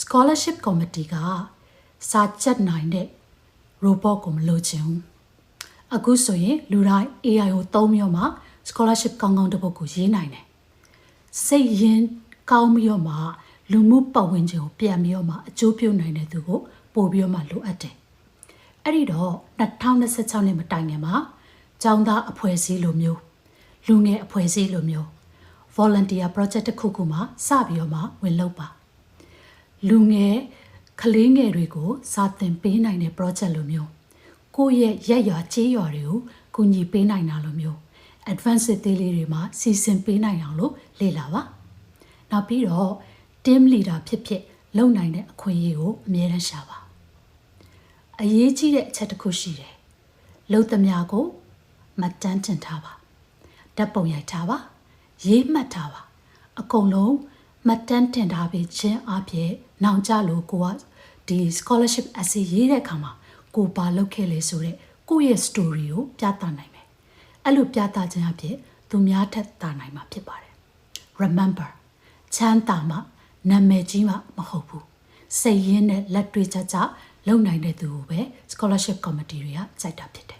scholarship committee ကစာချက်နိုင်တဲ့ robot ကိုမလိုချင်ဘူးအခုဆိုရင်လူတိုင်း AI ကိုသုံးပြီးတော့မှ scholarship ကောင်းကောင်းတစ်ပုဒ်ကိုရေးနိုင်တယ်စိတ်ရင်းကောင်းပြီးတော့မှလူမှုပတ်ဝန်းကျင်ကိုပြန်ပြီးတော့မှအကျိုးပြုနိုင်တဲ့သူကိုပို့ပြီးတော့မှလိုအပ်တယ်အဲ့ဒီတော့2026နှစ်မတိုင်ခင်မှာကျောင်းသားအဖွဲ့အစည်းလိုမျိုးလူငယ်အဖွဲ့အစည်းလိုမျိုး volunteer project တစ်ခုခုမှာစပြီးတော့မှဝင်လုပ်ပါ လူငယ်ကလေးငယ်တွေကိုစာသင်ပေးနိုင်တဲ့ project လိုမျိုးကိုယ့်ရဲ့ရက်ရွာကြေးရွာတွေကိုကူညီပေးနိုင်တာလိုမျိုး advanced သေးလေးတွေမှာစီစဉ်ပေးနိုင်အောင်လို့လေ့လာပါနောက်ပြီးတော့ team leader ဖြစ်ဖြစ်လုပ်နိုင်တဲ့အခွင့်အရေးကိုအမြဲတမ်းရှာပါအရေးကြီးတဲ့အချက်တစ်ခုရှိတယ်လုံသမျှကိုမတ်တန်းတင်ထားပါဓာတ်ပုံရိုက်ထားပါရေးမှတ်ထားပါအကုန်လုံး မှတ်တမ်းတင်ထားပြီးခြင်းအပြင်နောင်ကြလို့ကိုကဒီ scholarship essay ရေးတဲ့အခါမှာကိုပါလုပ်ခဲ့လေဆိုတော့ကိုယ့်ရဲ့ story ကိုပြသနိုင်မယ်အဲ့လိုပြသခြင်းအပြင်သူများထက်တာနိုင်မှာဖြစ်ပါတယ် remember ချမ်းသာမှနာမည်ကြီးမှမဟုတ်ဘူးစိတ်ရင်းနဲ့လက်တွေ့ကြကြလုံနိုင်တဲ့သူကိုပဲ scholarship committee တွေကစိုက်တာဖြစ်တယ်